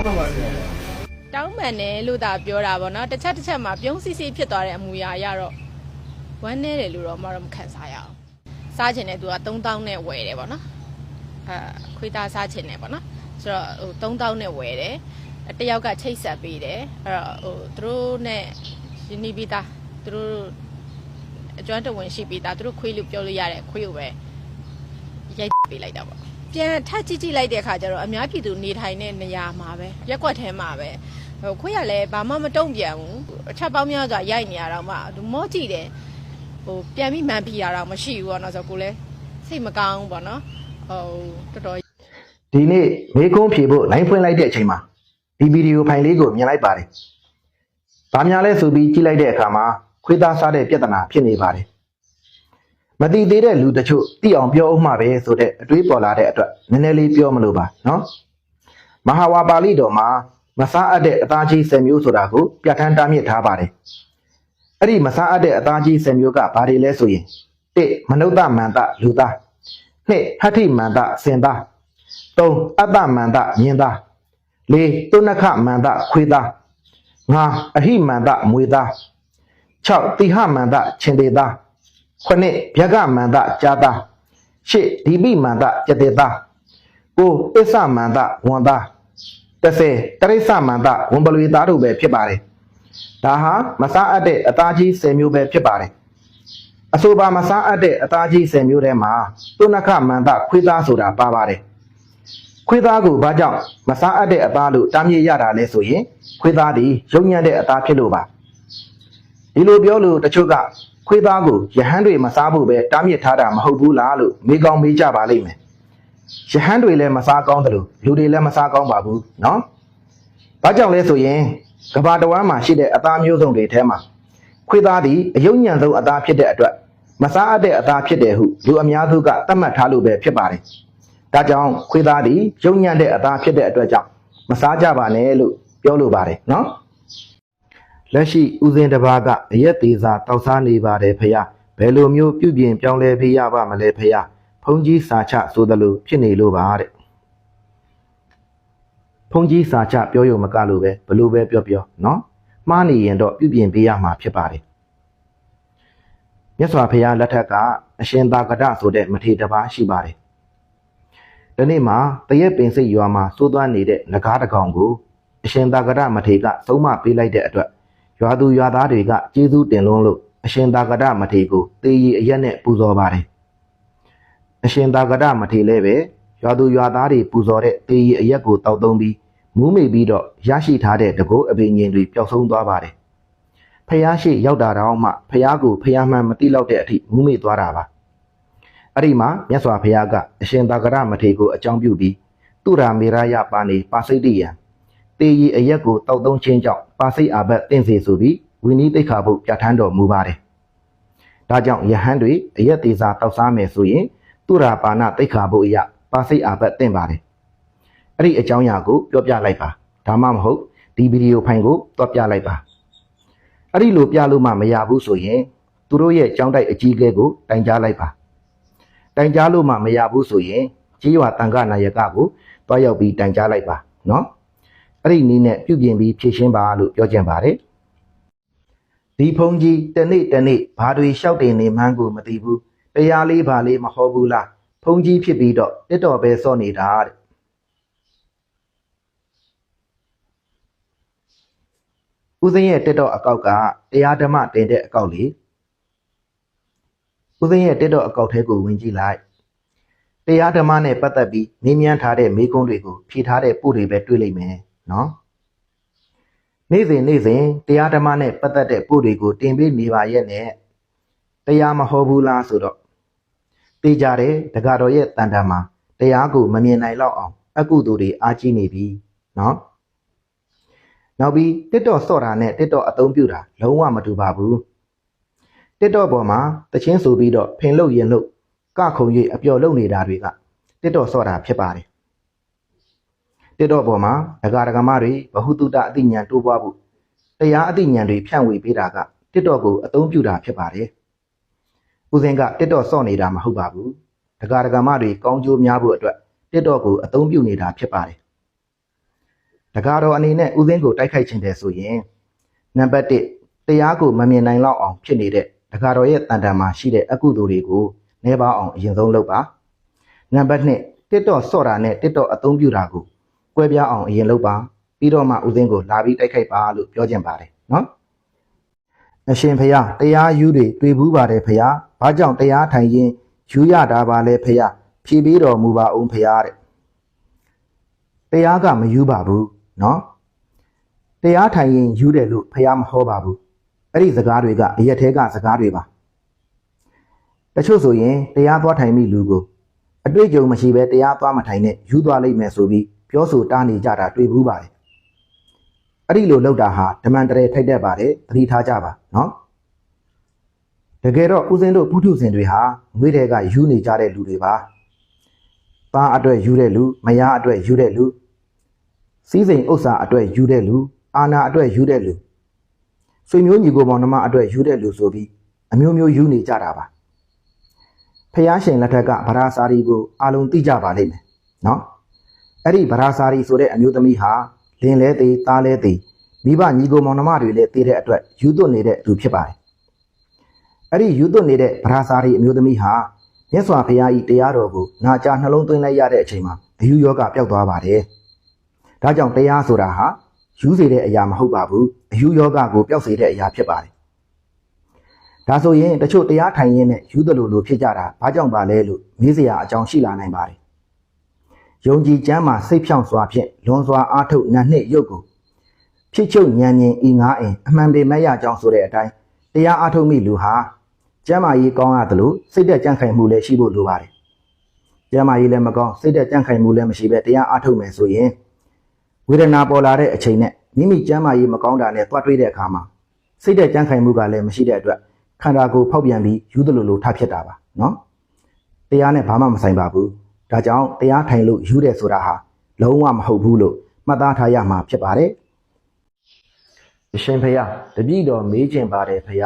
င်းမှပါတယ်တောင်းပန်တယ်လို့သာပြောတာပေါ့နော်တစ်ချက်တစ်ချက်မှာပြုံးစီစီဖြစ်သွားတဲ့အမူအရာအရတော့ဝမ်းနေတယ်လို့တော့မတော့မခံစားရအောင်စားချင်တဲ့သူက3000နဲ့ဝယ်တယ်ပေါ့နော်အဲခွေးသားစားချင်တယ်ပေါ့နော်ဆိုတော့ဟို3000နဲ့ဝယ်တယ်တယောက်ကချိတ်ဆက်ပေးတယ်အဲ့တော့ဟိုသူတို့နဲ့ယဉ်နီးပြီးသားသူတို့အကျွမ်းတဝင်ရှိပြီးသားသူတို့ခွေးလို့ပြောလို့ရတဲ့ခွေးကိုပဲရိုက်ပေးလိုက်တာပေါ့ ပြန်ထပ်ကြည့်ကြည့်လိုက်တဲ့အခါကျတော့အများပြည်သူနေထိုင်တဲ့နေရာမှာပဲရက်ွက်ထဲမှာပဲဟိုခွေးရလည်းဘာမှမတုံ့ပြန်ဘူးအချက်ပေါင်းများစွာရိုက်နေရတော့မှသူမောကြည့်တယ်ဟိုပြန်ပြီးမှန်ပြရတော့မရှိဘူးပေါ့နော်ဆိုတော့ကိုလည်းစိတ်မကောင်းဘူးပေါ့နော်ဟိုတော်တော်ဒီနေ့မေးခွန်းဖြေဖို့ line ဖွင့်လိုက်တဲ့အချိန်မှာဒီဗီဒီယိုဖိုင်လေးကိုမြင်လိုက်ပါတယ်။ဘာများလဲဆိုပြီးကြည့်လိုက်တဲ့အခါမှာခွေးသားစားတဲ့ပြဿနာဖြစ်နေပါတယ်။ မတိသေးတဲ့လူတချို့သိအောင်ပြောအောင်မှပဲဆိုတဲ့အတွေးပေါ်လာတဲ့အတွက်နည်းနည်းလေးပြောမလို့ပါနော်။မဟာဝါပါဠိတော်မှာမစားအပ်တဲ့အသားကြီး10မျိုးဆိုတာကိုပြဋ္ဌာန်းတားမြစ်ထားပါတယ်။အဲ့ဒီမစားအပ်တဲ့အသားကြီး10မျိုးကဘာတွေလဲဆိုရင်1မနုဿမန္တလူသား2ဟဋ္ဌိမန္တစင်သား3အတ္တမန္တမြင်သား4တုဏခမန္တခွေသား5အဟိမန္တမွေသား6တိဟမန္တချင်းတေသား 9ဗျကမန္တကြာသား10ဒီပိမန္တကျတေသား9အစ္ဆမန္တဝန်သား30တရိစ္ဆမန္တဝန်ပလွေသားတို့ပဲဖြစ်ပါတယ်ဒါဟာမစားအပ်တဲ့အသားကြီး10မျိုးပဲဖြစ်ပါတယ်အဆိုပါမစားအပ်တဲ့အသားကြီး10မျိုးထဲမှာတုဏခမန္တခွေးသားဆိုတာပါပါတယ်ခွေးသားကိုဘာကြောင့်မစားအပ်တဲ့အသားလို့တားမြစ်ရတာလဲဆိုရင်ခွေးသားဒီရုံညံ့တဲ့အသားဖြစ်လို့ပါဒီလိုပြောလို့တချို့က ခွေးသားကိုယဟန်တွေမစားဖို့ပဲတားမြစ်ထားတာမဟုတ်ဘူးလားလို့မေးကောင်းမေးကြပါလိမ့်မယ်ယဟန်တွေလည်းမစားကောင်းတယ်လို့လူတွေလည်းမစားကောင်းပါဘူးเนาะဘာကြောင့်လဲဆိုရင်ကဘာတဝမ်းမှာရှိတဲ့အသားမျိုးစုံတွေထဲမှာခွေးသားဒီအယုံညံ့ဆုံးအသားဖြစ်တဲ့အတွက်မစားအပ်တဲ့အသားဖြစ်တယ်ဟုလူအများစုကသတ်မှတ်ထားလို့ပဲဖြစ်ပါတယ် ဒါကြောင့်ခွေးသားဒီရုံညံ့တဲ့အသားဖြစ်တဲ့အတွက်ကြောင့်မစားကြပါနဲ့လို့ပြောလိုပါတယ်နော် လက်ရှိဦးစင်တစ်ပါးကအရက်သေးစာတောက်စားနေပါတယ်ဖះဘယ်လိုမျိုးပြုပြင်ပြောင်းလဲပေးရပါမလဲဖះဖုန်ကြီးစာချဆိုသလိုဖြစ်နေလို့ပါတဲ့ဖုန်ကြီးစာချပြောရုံမကလို့ပဲဘလို့ပဲပြောပြောနော်မှားနေရင်တော့ပြုပြင်ပေးရမှာဖြစ်ပါတယ်မြတ်စွာဘုရားလက်ထက်ကအရှင်သာကတဆိုတဲ့မထေရတစ်ပါးရှိပါတယ်ဒီနေ့မှာတရက်ပင်စိတ်ရွာမှာစိုးသွမ်းနေတဲ့ငကားတစ်ကောင်ကိုအရှင်သာကရမထေကသုံးမပေးလိုက်တဲ့အတွက် ရွာသူရွာသားတွေကကျေးဇူးတင်လွန်းလို့အရှင်သာကရမထေကိုတေရီအရက်နဲ့ပူဇော်ပါတယ်အရှင်သာကရမထေလည်းပဲရွာသူရွာသားတွေပူဇော်တဲ့တေရီအရက်ကိုတောက်သုံးပြီးမူးမေပြီးတော့ရရှိထားတဲ့တကောအပင်ငင်တွေပျောက်ဆုံးသွားပါတယ်ဖះရှိရောက်တာတော့မှဖះကိုဖះမှန်မတိလောက်တဲ့အထိမူးမေသွားတာပါအဲ့ဒီမှာမြတ်စွာဘုရားကအရှင်သာကရမထေကိုအကြောင်းပြုပြီးသူရာမေရယပါနေပါစိတ်တိယံ တေရီအရက်ကိုတောက်သုံးခြင်းကြောင့်ပါစိတ်အာဘတ်တင့်စေဆိုပြီးဝိနည်းသိက္ခာပုပြဋ္ဌာန်းတော်မူပါတယ်။ဒါကြောင့်ယဟန်တွေအရက်သေးစာတောက်စားမယ်ဆိုရင်သူရာပါဏသိက္ခာပုအယပါစိတ်အာဘတ်တင့်ပါတယ်။အဲ့ဒီအကြောင်းအရာကိုပြောပြလိုက်ပါ။ဒါမှမဟုတ်ဒီဗီဒီယိုဖိုင်ကိုတွက်ပြလိုက်ပါ။အဲ့ဒီလိုပြလို့မှမရဘူးဆိုရင်သူတို့ရဲ့ကြောင်းတိုက်အကြီးအကဲကိုတိုင်ကြားလိုက်ပါ။တိုင်ကြားလို့မှမရဘူးဆိုရင်ကြီးရွာတန်ခနာယကကိုတွားရောက်ပြီးတိုင်ကြားလိုက်ပါနော် အဲ့ဒီနည်းနဲ့ပြုပြင်ပြီးဖြည့်ရှင်းပါလို့ပြောကြင်ပါတယ်ဒီဖုန်ကြီးတနေ့တနေ့ဘာတွေလျှောက်တင်နေမှန်းကိုမသိဘူးတရားလေးဘာလေးမဟောဘူးလားဖုန်ကြီးဖြစ်ပြီးတော့တစ်တော်ပဲစော့နေတာတဲ့ဦးစင်းရဲ့တစ်တော်အကောက်ကတရားဓမ္မတင်တဲ့အကောက်လေးဦးသိန်းရဲ့တက်တော့အကောက်ထဲကိုဝင်ကြည့်လိုက်တရားဓမ္မနဲ့ပတ်သက်ပြီးမေးမြန်းထားတဲ့မေးခွန်းတွေကိုဖြေထားတဲ့ပို့တွေပဲတွေ့လိမ့်မယ် နော်နေ့စဉ်နေ့စဉ်တရားဓမ္မနဲ့ပတ်သက်တဲ့ပို့တွေကိုတင်ပေးနေပါရဲ့နဲ့တရားမဟောဘူးလားဆိုတော့သိကြတယ်တက္ကတော်ရဲ့တန်တန်မှာတရားကိုမမြင်နိုင်တော့အောင်အကုသိုလ်တွေအားကြီးနေပြီနော်နောက်ပြီးတစ်တော်စော့တာနဲ့တစ်တော်အသုံးပြုတာလုံးဝမတူပါဘူးတစ်တော့ပေါ်မှာတချင်းဆိုပြီးတော့ဖင်လုတ်ရင်လုတ်ကခုံ၍အပျော်လုံနေတာတွေကတစ်တော့ဆော့တာဖြစ်ပါတယ် တစ်တော့ပေါ်မှာဒကာဒကမတွေဘဟုတုတအသိဉာဏ်တိုးပွားဖို့တရားအသိဉာဏ်တွေဖြန့်ဝေပေးတာကတစ်တော့ကိုအသုံးပြုတာဖြစ်ပါတယ်ဦးစင်ကတစ်တော့ဆော့နေတာမဟုတ်ပါဘူးဒကာဒကမတွေကောင်းကျိုးများဖို့အတွက်တစ်တော့ကိုအသုံးပြုနေတာဖြစ်ပါတယ်တကားတော်အနေနဲ့ဥစဉ်ကိုတိုက်ခိုက်ခြင်းတယ်ဆိုရင်နံပါတ်1တရားကိုမမြင်နိုင်လောက်အောင်ဖြစ်နေတဲ့တကားတော်ရဲ့တန်တန်မှာရှိတဲ့အကုသိုလ်တွေကိုနှဲပါအောင်အရင်ဆုံးလုပ်ပါနံပါတ်2တစ်တော့စော့တာနဲ့တစ်တော့အသုံးပြုတာကို ကွဲပြားအောင်အရင်လုပ်ပါပြီးတော့မှဦးစင်းကိုလာပြီးတိုက်ခိုက်ပါလို့ပြောကြင်ပါတယ်နော်အရှင်ဖရာတရားယူတွေတွေ့ဘူးပါတယ်ဖရာဘာကြောင့်တရားထိုင်ရင်ယူရတာပါလဲဖရာဖြည်ပြီးတော်မူပါအောင်ဖရာတဲ့တရားကမယူပါဘူးနော်တရားထိုင်ရင်ယူတယ်လို့ဖရာမဟောပါဘူးအဲ့ဒီစကားတွေကအရက်သေးကစကားတွေပါတချို့ဆိုရင်တရားသွားထိုင်မိလူကိုအတွေ့အကြုံမရှိဘဲတရားသွားမထိုင်နဲ့ယူသွားလိုက်မယ်ဆိုပြီး ပြောဆိုတာနေကြတာတွေ့ဘူးပါတယ်အဲ့ဒီလိုလောက်တာဟာဓမန်တရေထိုက်တတ်ပါတယ်သတိထားကြပါနော်တကယ်တော့ဦးစင်းတို့ပုထုဇဉ်တွေဟာငွေတွေကယူနေကြတဲ့လူတွေပါပါအတွက်ယူတဲ့လူမယားအတွက်ယူတဲ့လူစီးစိမ်ဥစ္စာအတွက်ယူတဲ့လူအာဏာအတွက်ယူတဲ့လူဆွေမျိုးညီကိုမောင်နှမအတွက်ယူတဲ့လူဆိုပြီးအမျိုးမျိုးယူနေကြတာပါဖះရှင်လက်ထက်ကဗရာစာရီကိုအာလုံးသိကြပါလိမ့်မယ်နော် အဲ့ဒီဗရာစာရီဆိုတဲ့အမျိုးသမီးဟာလင်လဲသေးသားလဲသေးမိဘညီကိုမောင်နှမတွေလည်းသိတဲ့အတွက်ယူသွတ်နေတဲ့သူဖြစ်ပါတယ်အဲ့ဒီယူသွတ်နေတဲ့ဗရာစာရီအမျိုးသမီးဟာမြတ်စွာဘုရားဤတရားတော်ကိုနာကြားနှလုံးသွင်းလိုက်ရတဲ့အချိန်မှာအယူယောဂပျောက်သွားပါတယ်။ဒါကြောင့်တရားဆိုတာဟာယူစေတဲ့အရာမဟုတ်ပါဘူး။အယူယောဂကိုပျောက်စေတဲ့အရာဖြစ်ပါတယ်။ဒါဆိုရင်တချို့တရားထိုင်ရင်းနဲ့ယူသလိုလိုဖြစ်ကြတာဘာကြောင့်ပါလဲလို့မေးစရာအကြောင်းရှိလာနိုင်ပါတယ်။ ယုံကြည်ကျမ်းမှာစိတ်ဖြောင့်စွာဖြင့်လွန်စွာအားထုတ်နတ်နှစ်ရုပ်ကိုဖြစ်ချုပ်ဉာဏ်မြင်ဤငါအင်အမှန်ပေမဲ့ရကြောင်းဆိုတဲ့အတိုင်းတရားအားထုတ်မိလူဟာကျမ်းမာရေးကောင်းရတယ်လို့စိတ်သက်ကြံ့ခိုင်မှုလည်းရှိဖို့လိုပါတယ်။ကျမ်းမာရေးလည်းမကောင်းစိတ်သက်ကြံ့ခိုင်မှုလည်းမရှိပဲတရားအားထုတ်မယ်ဆိုရင်ဝေဒနာပေါ်လာတဲ့အချိန်နဲ့မိမိကျမ်းမာရေးမကောင်းတာနဲ့တွားတွေ့တဲ့အခါမှာစိတ်သက်ကြံ့ခိုင်မှုကလည်းမရှိတဲ့အတွက်ခန္ဓာကိုယ်ဖောက်ပြန်ပြီးယူသလိုလိုထဖြစ်တာပါနော်။တရားနဲ့ဘာမှမဆိုင်ပါဘူး။ ဒါကြောင့်တရားထိုင်လို့ယူတယ်ဆိုတာဟာလုံးဝမဟုတ်ဘူးလို့မှတ်သားထားရမှာဖြစ်ပါတယ်။အရှင်ဖေယတပည့်တော်မေးခြင်းပါတယ်ဖေယ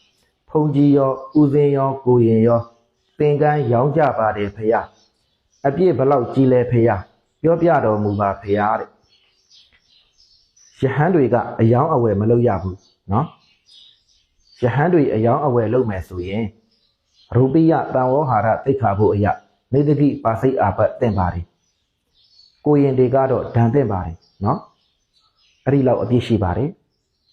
။ဖုန်ကြီးရောဦးစင်းရောကိုရင်ရောသင်္ကန်းရောင်းကြပါတယ်ဖေယ။အပြည့်ဘလောက်ကြီးလဲဖေယ။ပြောပြတော်မူပါဖေယတဲ့။ယဟန်တွေကအယောင်းအဝယ်မလုပ်ရဘူးနော်။ယဟန်တွေအယောင်းအဝယ်လုပ်မယ်ဆိုရင်ရူပိယတန်ဝေါဟာရတိတ်ခါဖို့အရာ နေတတိပါစိတ်အာပတ်တင့်ပါတယ်။ကိုရင်တွေကတော့ဒဏ်တင့်ပါတယ်နော်။အဲ့ဒီလောက်အပြည့်ရှိပါတယ်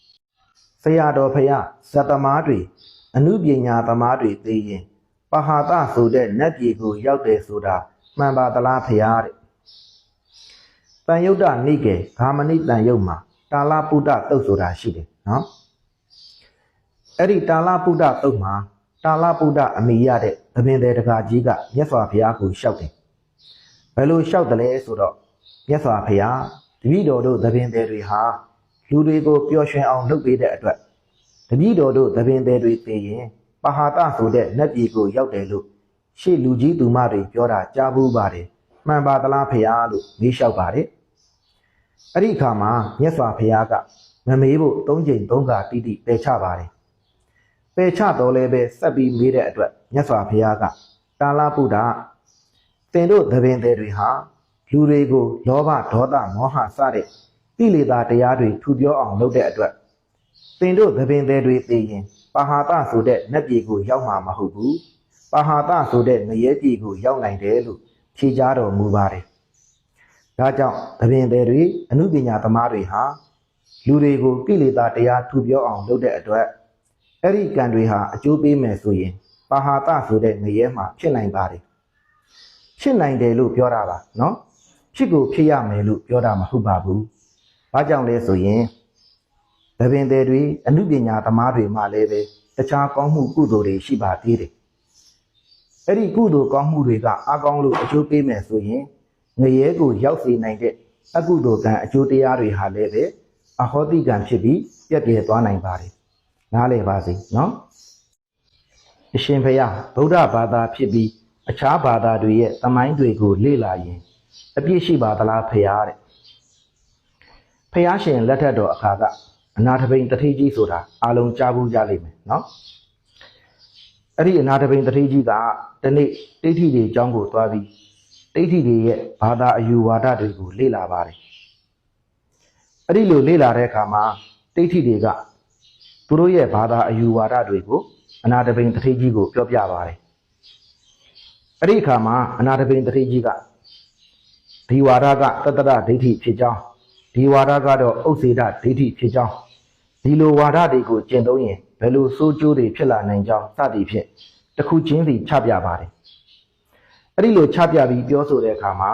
။ဆရာတော်ဖယားဇတသမားတွေအနုပညာသမားတွေသိရင်ပဟာတဆိုတဲ့နတ်ပြည်ကိုရောက်တယ်ဆိုတာမှန်ပါသလားဖယားတဲ့။တန်ယုတ်တနိကေဂာမဏိတန်ယုတ်မှာတာလပုဒ္ဒတုတ်ဆိုတာရှိတယ်နော်။အဲ့ဒီတာလပုဒ္ဒတုတ်မှာတာလပုဒ္ဒအမိရတဲ့ သဘင်တဲ့တကာကြီးကမြတ်စွာဘုရားကိုလျှောက်တယ်။ဘယ်လိုလျှောက်တယ်လဲဆိုတော့မြတ်စွာဘုရားတပည့်တော်တို့သဘင်တဲ့တွေဟာလူတွေကိုပျော်ရွှင်အောင်လုပ်ပေးတဲ့အတွက်တပည့်တော်တို့သဘင်တဲ့တွေသိရင်ပဟာတဆိုတဲ့နတ်ပြည်ကိုရောက်တယ်လို့ရှေ့လူကြီးသူမတွေပြောတာကြားဘူးပါတယ်မှန်ပါသလားဖရာလို့မေးလျှောက်ပါတယ်အဲ့ဒီအခါမှာမြတ်စွာဘုရားကမမေးဖို့သုံးချိန်သုံးခါတိတိပယ်ချပါတယ် ပယ်ချတော်လဲပဲဆက်ပြီးမေးတဲ့အတွက်မြတ်စွာဘုရားကတာလပုဒ္ဒသင်တို့သဘင်တဲ့တွေဟာလူတွေကိုလောဘဒေါသမောဟစတဲ့ကိလေသာတရားတွေထူပြောအောင်လုပ်တဲ့အတွက်သင်တို့သဘင်သေးတွေသိရင်ပါဟာတဆိုတဲ့နတ်ပြည်ကိုရောက်မှာမဟုတ်ဘူးပါဟာတဆိုတဲ့ငရဲပြည်ကိုရောက်နိုင်တယ်လို့ဖြေကြားတော်မူပါတယ်ဒါကြောင့်သဘင်သေးတွေအမှုပညာသမားတွေဟာလူတွေကိုကိလေသာတရားထူပြောအောင်လုပ်တဲ့အတွက် အဲ့ဒီကံတွေဟာအကျိုးပေးမယ်ဆိုရင်ပါဟာတဆိုတဲ့ငရဲမှာဖြစ်နိုင်ပါတယ်ဖြစ်နိုင်တယ်လို့ပြောတာပါနော်ဖြစ်ကိုဖြစ်ရမယ်လို့ပြောတာမဟုတ်ပါဘူးဘာကြောင့်လဲဆိုရင်သဘင်တွေအမှုပညာသမားတွေမှလည်းပဲတခြားကောင်းမှုကုသိုလ်တွေရှိပါသေးတယ်အဲ့ဒီကုသိုလ်ကောင်းမှုတွေကအကောင်းလို့အကျိုးပေးမယ်ဆိုရင်ငရဲကိုရောက်စေနိုင်တဲ့အကုသိုလ်ကံအကျိုးတရားတွေဟာလည်းပဲအဟောတိကံဖြစ်ပြီးပြည့်ပြည့်သွားနိုင်ပါတယ် နားလည်ပါစေနော်အရှင်ဖယားဗုဒ္ဓဘာသာဖြစ်ပြီးအခြားဘာသာတွေရဲ့သမိုင်းတွေကိုလေ့လာရင်အပြည့်ရှိပါသလားဖယားတဲ့ဖယားရှင်လက်ထက်တော်အခါကအနာထဘိန်တထေးကြီးဆိုတာအလုံးကြားဘူးကြလိမ့်မယ်နော်အဲ့ဒီအနာထဘိန်တထေးကြီးကတနေ့တိဋ္ဌိတွေအကြောင်းကိုသွားပြီးတိဋ္ဌိတွေရဲ့ဘာသာအယူဝါဒတွေကိုလေ့လာပါတယ်အဲ့ဒီလိုလေ့လာတဲ့အခါမှာတိဋ္ဌိတွေက သူတို့ရဲ့ဘာသာအယူဝါဒတွေကိုအနာတပိန်တထေကြီးကိုပြောပြပါတယ်အဲ့ဒီအခါမှာအနာတပိန်တထေကြီးကဒီဝါဒကတတ္တရဒိဋ္ဌိဖြစ်ကြောင်းဒီဝါဒကတော့ဥစ္စေဒဒိဋ္ဌိဖြစ်ကြောင်းဒီလိုဝါဒတွေကိုကျင့်သုံးရင်ဘယ်လိုစိုးကျိုးတွေဖြစ်လာနိုင်ကြောင်းစသည်ဖြင့်တစ်ခုချင်းစီချပြပါတယ်အဲ့ဒီလိုချပြပြီးပြောဆိုတဲ့အခါမှာ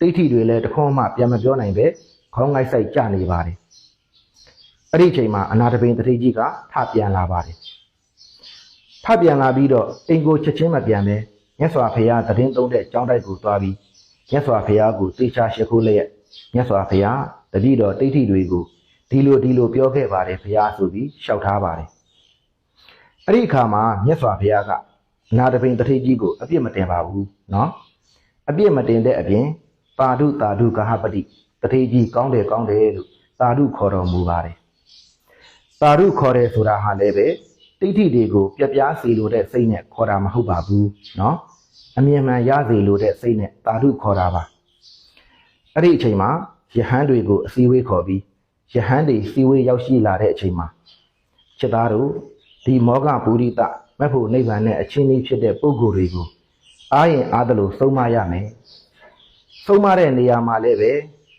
တိဋ္ဌိတွေလည်းတစ်ခွန်းမှပြန်မပြောနိုင်ပဲခေါင်းငိုက်ဆိုင်ကြနေပါတယ် အဲ့ဒီအချိန်မှာအနာတပိန်တထေကြီးကထပြန်လာပါတယ်ထပြန်လာပြီးတော့အိမ်ကိုချက်ချင်းမပြန်ပဲမြတ်စွာဘုရားတည်င်းသုံးတဲ့ကျောင်းတိုက်ကိုသွားပြီးမြတ်စွာဘုရားကိုတေချာရှိခိုးလျက်မြတ်စွာဘုရားတပည့်တော်တိဋ္ဌိတွေကိုဒီလိုဒီလိုပြောခဲ့ပါတယ်ဘုရားဆိုပြီးလျှောက်ထားပါတယ်အဲ့ဒီအခါမှာမြတ်စွာဘုရားကအနာတပိန်တထေကြီးကိုအပြစ်မတင်ပါဘူးเนาะအပြစ်မတင်တဲ့အပြင်တာဓုတာဓုကဟပတိတထေကြီးကောင်းတယ်ကောင်းတယ်လို့တာဓုခေါ်တော်မူပါတယ် တာဓုခေါ်တယ်ဆိုတာဟာလည်းပဲတိဋ္ဌိတွေကိုပြပြားစီလိုတဲ့စိတ်နဲ့ခေါ်တာမဟုတ်ပါဘူးเนาะအမြင်မှန်ရစေလိုတဲ့စိတ်နဲ့တာဓုခေါ်တာပါအဲ့ဒီအချိန်မှာယဟန်တွေကိုအစည်းအဝေးခေါ်ပြီးယဟန်တွေစည်းဝေးရောက်ရှိလာတဲ့အချိန်မှာချက်သားတို့ဒီမောဂပုရိတမက်ဖို့နိဗ္ဗာန်နဲ့အချင်းကြီးဖြစ်တဲ့ပုဂ္ဂိုလ်တွေကိုအားရင်အားသလိုဆုံးမရမယ်ဆုံးမတဲ့နေရာမှာလည်းပဲ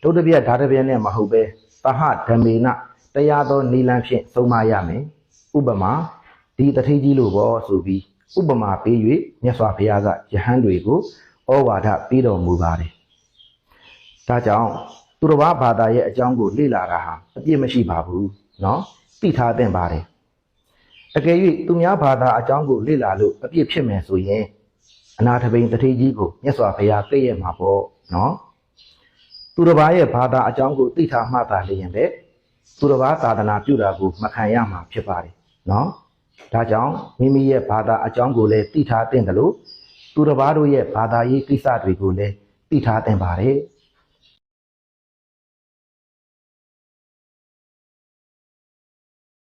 ဒုဒ္ဒပြဓာတပြနဲ့မဟုတ်ပဲသဟဓမေန တရားသောနိလန်းဖြင့်ဆုံးမရမယ်ဥပမာဒီတထေးကြီးလို့ပေါ့ဆိုပြီးဥပမာပေး၍မြတ်စွာဘုရားကယဟန်တွေကိုဩဝါဒပေးတော်မူပါတယ်ဒါကြောင့်သူတော်ဘာဘာသာရဲ့အကြောင်းကိုလေ့လာတာဟာအပြစ်မရှိပါဘူးเนาะသိထားသင့်ပါတယ်အကယ်၍သူများဘာသာအကြောင်းကိုလေ့လာလို့အပြစ်ဖြစ်မယ်ဆိုရင်အနာထပိန်တထေးကြီးကိုမြတ်စွာဘုရားသိရမှာပေါ့เนาะသူတော်ဘာရဲ့ဘာသာအကြောင်းကိုသိထားမှသာလျင်ပဲ သူတစ်ပါးသာသနာပြုတာကိုမခံရမှာဖြစ်ပါတယ်နော်ဒါကြောင့်မိမိရဲ့ဘာသာအကြောင်းကိုလည်းသိထားသင့်တယ်လို့သူတစ်ပါးတို့ရဲ့ဘာသာရေးကိစ္စတွေကိုလည်းသိထားသင့်ပါတယ်